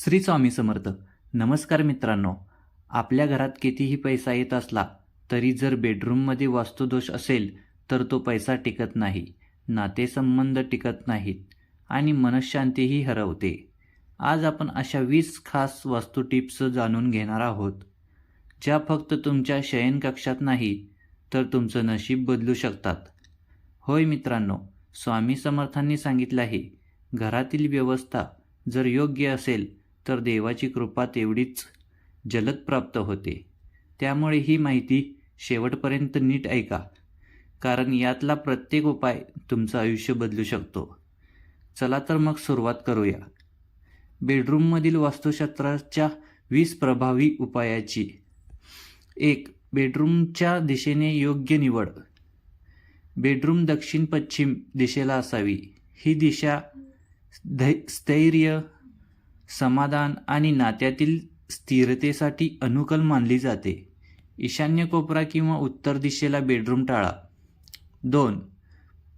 श्री स्वामी समर्थ. नमस्कार मित्रांनो. आपल्या घरात कितीही पैसा येत असला तरी जर बेडरूममध्ये वास्तुदोष असेल तर तो पैसा टिकत नाही नातेसंबंध टिकत नाहीत आणि मनशांतीही हरवते. आज आपण अशा वीस खास वास्तू टिप्स जाणून घेणार आहोत. ज्या फक्त तुमच्या शयनकक्षात नाही तर तुमचं नशीब बदलू शकतात. होय मित्रांनो स्वामी समर्थांनी सांगितलं आहे घरातील व्यवस्था जर योग्य असेल तर देवाची कृपा तेवढीच जलद प्राप्त होते. त्यामुळे ही माहिती शेवटपर्यंत नीट ऐका कारण यातला प्रत्येक उपाय तुमचं आयुष्य बदलू शकतो. चला तर मग सुरुवात करूया. बेडरूममधील वास्तुशास्त्राच्या वीस प्रभावी उपायाची. एक बेडरूमच्या दिशेने योग्य निवड. बेडरूम दक्षिण पश्चिम दिशेला असावी. ही दिशा धै स्थैर्य समाधान आणि नात्यातील स्थिरतेसाठी अनुकूल मानली जाते. ईशान्य कोपरा किंवा उत्तर दिशेला बेडरूम टाळा. दोन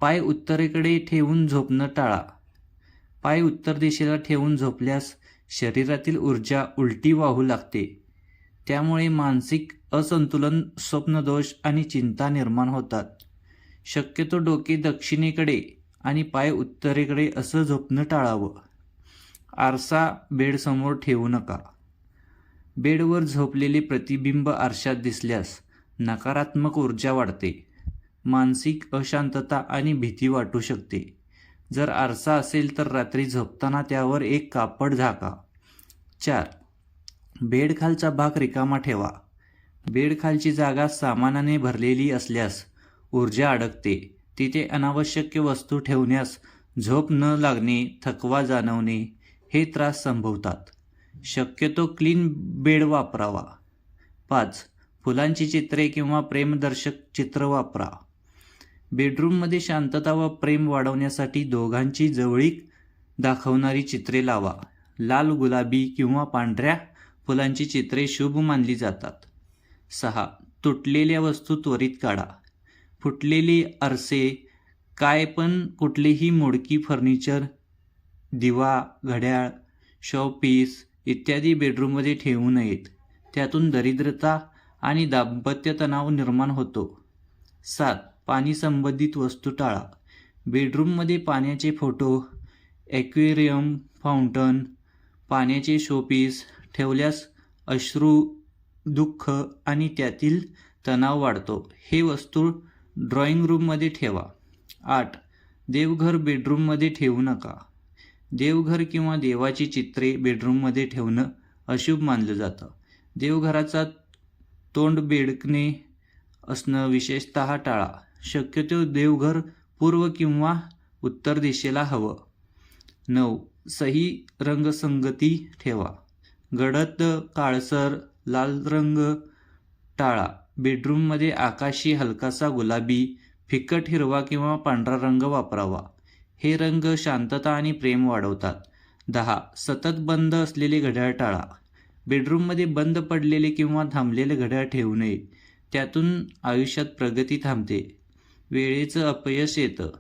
पाय उत्तरेकडे ठेवून झोपणं टाळा. पाय उत्तर दिशेला ठेवून झोपल्यास शरीरातील ऊर्जा उलटी वाहू लागते. त्यामुळे मानसिक असंतुलन स्वप्नदोष आणि चिंता निर्माण होतात. शक्यतो डोके दक्षिणेकडे आणि पाय उत्तरेकडे असं झोपणं टाळावं. आरसा बेडसमोर ठेवू नका. बेडवर झोपलेले प्रतिबिंब आरशात दिसल्यास नकारात्मक ऊर्जा वाढते. मानसिक अशांतता आणि भीती वाटू शकते. जर आरसा असेल तर रात्री झोपताना त्यावर एक कापड झाका. चार. बेडखालचा भाग रिकामा ठेवा. बेडखालची जागा सामानाने भरलेली असल्यास ऊर्जा अडकते. तिथे अनावश्यक वस्तू ठेवण्यास झोप न लागणे थकवा जाणवणे हे त्रास संभवतात. शक्यतो क्लीन बेड वापरावा. पाच फुलांची चित्रे किंवा प्रेमदर्शक चित्र वापरा. बेडरूममध्ये शांतता व प्रेम वाढवण्यासाठी दोघांची जवळीक दाखवणारी चित्रे लावा. लाल गुलाबी किंवा पांढऱ्या फुलांची चित्रे शुभ मानली जातात. सहा तुटलेल्या वस्तू त्वरित काढा. फुटलेली आरसे काय पण कुठलीही मोडकी फर्निचर दिवा घड्याळ शवपीस इत्यादी बेडरूममध्ये ठेवू नयेत. त्यातून दरिद्रता आणि दाम्पत्य तणाव निर्माण होतो. सात. पाणी संबंधित वस्तू टाळा. बेडरूममध्ये पाण्याचे फोटो ॲक्वेरियम फाउंटन पाण्याचे शोपीस ठेवल्यास अश्रू दुःख आणि त्यातील तणाव वाढतो. हे वस्तू ड्रॉइंग रूममध्ये ठेवा. आठ. देवघर बेडरूममध्ये ठेवू नका. देवघर किंवा देवाची चित्रे बेडरूममध्ये ठेवणं अशुभ मानलं जातं. देवघराचा तोंड बेडकणे असणं विशेषत टाळा. शक्यतो देवघर पूर्व किंवा उत्तर दिशेला हवं. नऊ. सही रंगसंगती ठेवा. गडद काळसर लाल रंग टाळा. बेडरूममध्ये आकाशी हलकासा गुलाबी फिकट हिरवा किंवा पांढरा रंग वापरावा. हे रंग शांतता आणि प्रेम वाढवतात. दहा. सतत बंद असलेले घड्याळ टाळा बेडरूममध्ये बंद पडलेले किंवा थांबलेले घड्याळ ठेवू नये. त्यातून आयुष्यात प्रगती थांबते. वेळेचं अपयश येतं.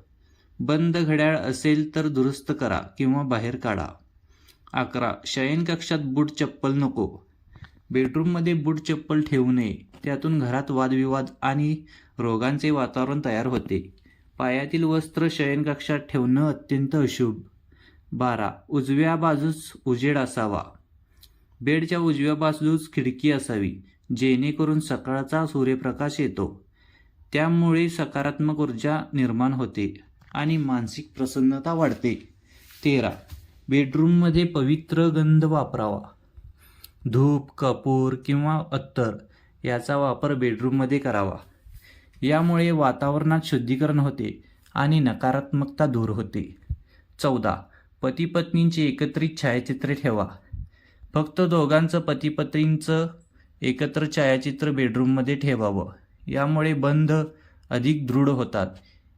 बंद घड्याळ असेल तर दुरुस्त करा किंवा बाहेर काढा. अकरा. शयनकक्षात बूट चप्पल नको. बेडरूममध्ये बूट चप्पल ठेवू नये. त्यातून घरात वादविवाद आणि रोगांचे वातावरण तयार होते. पायातील वस्त्र शयनकक्षात ठेवणं अत्यंत अशुभ. बारा. उजव्या बाजूस उजेड असावा. बेडच्या उजव्या बाजूस खिडकी असावी जेणेकरून सकाळचा सूर्यप्रकाश येतो. त्यामुळे सकारात्मक ऊर्जा निर्माण होते आणि मानसिक प्रसन्नता वाढते. तेरा. बेडरूममध्ये पवित्र गंध वापरावा. धूप कपूर किंवा अत्तर याचा वापर बेडरूममध्ये करावा. यामुळे वातावरणात शुद्धीकरण होते आणि नकारात्मकता दूर होते. चौदा. पती पत्नींची एकत्रित छायाचित्रे ठेवा. फक्त दोघांचं पतीपत्नींचं एकत्र छायाचित्र बेडरूममध्ये ठेवावं. यामुळे बंध अधिक दृढ होतात.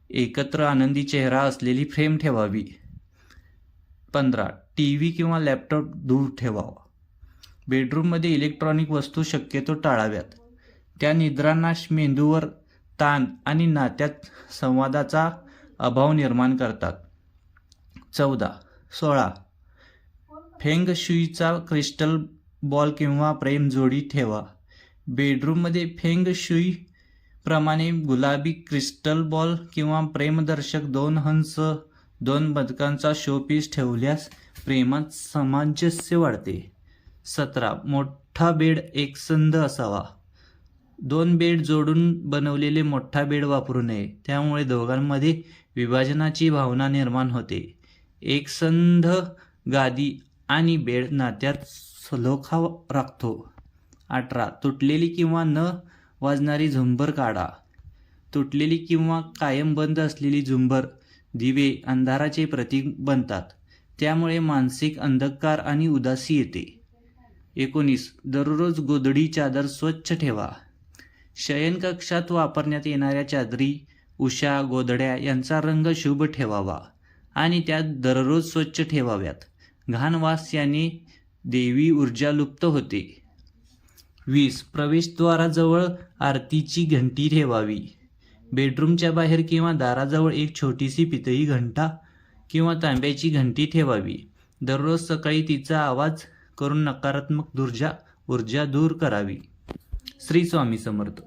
एकत्र आनंदी चेहरा असलेली फ्रेम ठेवावी. पंधरा. टी व्ही किंवा लॅपटॉप दूर ठेवावा. बेडरूममध्ये इलेक्ट्रॉनिक वस्तू शक्यतो टाळाव्यात. त्या निद्रांना मेंदूवर ताण आणि नात्यात संवादाचा अभाव निर्माण करतात. चौदा. सोळा. फेंग शुईचा क्रिस्टल बॉल किंवा प्रेम जोडी ठेवा. बेडरूममध्ये फेंग शुई प्रमाणे गुलाबी क्रिस्टल बॉल किंवा प्रेमदर्शक दोन हंस दोन बदकांचा शोपीस ठेवल्यास प्रेमात सामंजस्य वाढते. सतरा. मोठा बेड एकसंध असावा. दोन बेड जोडून बनवलेले मोठा बेड वापरू नये. त्यामुळे दोघांमध्ये विभाजनाची भावना निर्माण होते. एकसंध गादी आणि बेड नात्यात सलोखा राखतो. अठरा. तुटलेली किंवा न वाजणारी झुंबर काढा. तुटलेली किंवा कायम बंद असलेली झुंबर दिवे अंधाराचे प्रतीक बनतात. त्यामुळे मानसिक अंधकार आणि उदासी येते. एकोणीस. दररोज गोधडी चादर स्वच्छ ठेवा. शयनकक्षात वापरण्यात येणाऱ्या चादरी उषा गोधड्या यांचा रंग शुभ ठेवावा आणि त्यात दररोज स्वच्छ ठेवाव्यात. घाणवास याने देवी ऊर्जा लुप्त होते. वीस. प्रवेशद्वाराजवळ आरतीची घंटी ठेवावी. बेडरूमच्या बाहेर किंवा दाराजवळ एक छोटीशी पितळी घंटा किंवा तांब्याची घंटी ठेवावी. दररोज सकाळी तिचा आवाज करून नकारात्मक दुर्जा ऊर्जा दूर करावी. श्री स्वामी समर्थ.